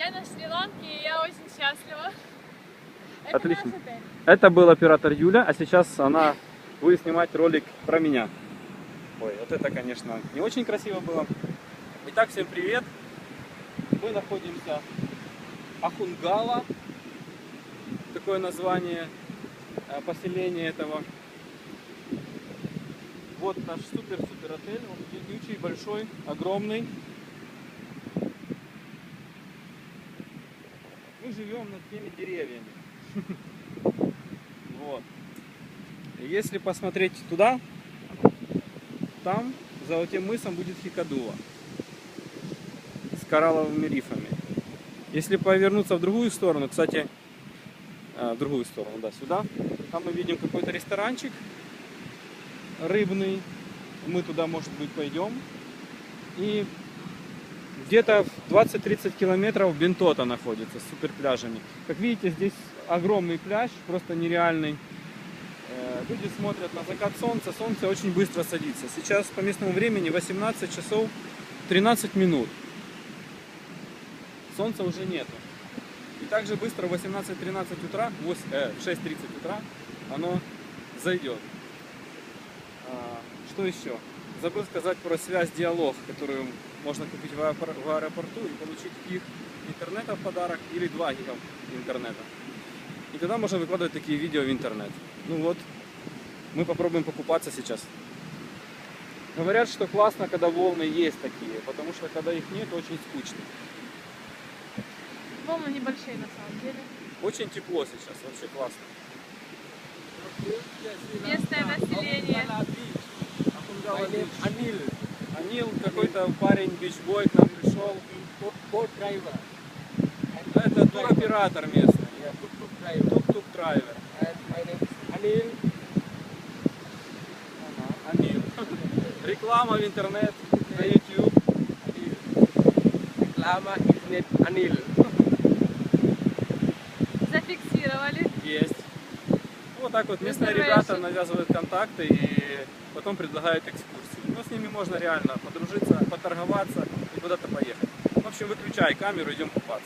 Я на Шри-Ланке, и я очень счастлива. Это Отлично. Это был оператор Юля, а сейчас она будет снимать ролик про меня. Ой, вот это, конечно, не очень красиво было. Итак, всем привет. Мы находимся Ахунгала. Такое название э, поселения этого. Вот наш супер-супер отель. Он длиннючий, большой, огромный. Живем над теми деревьями. Вот. Если посмотреть туда, там за тем мысом будет Хикадува с коралловыми рифами. Если повернуться в другую сторону, кстати, а, в другую сторону, да, сюда, там мы видим какой-то ресторанчик рыбный. Мы туда, может быть, пойдем. И где-то в 20-30 километров Бентота находится с супер пляжами. Как видите, здесь огромный пляж, просто нереальный. Э, Люди смотрят на закат солнца, солнце очень быстро садится. Сейчас по местному времени 18 часов 13 минут. Солнца уже нету. И также быстро в 18.13 утра, в вось- э, в 6.30 утра оно зайдет. А, Что еще? Забыл сказать про связь диалог, которую можно купить в аэропор- в аэропорту и получить гиг интернета в подарок или 2 гига интернета. И тогда можно выкладывать такие видео в интернет. Ну вот, мы попробуем покупаться сейчас. Говорят, что классно, когда волны есть такие, потому что когда их нет, очень скучно. Волны небольшие на самом деле. Очень тепло сейчас, вообще классно. Местное население. Анил. Анил, какой-то парень, бичбой к нам пришел. driver Это туроператор местный. yeah tuk-tuk driver Тук-тук драйвер. and my name is Anil Анил. Реклама в интернет, на YouTube. Reklama Internet Anil Зафиксировали. Есть. Вот так вот местные ребята навязывают контакты и потом предлагают экскурсии. Ну, с ними можно реально подружиться, поторговаться и куда-то поехать. В общем, выключай камеру, идем купаться.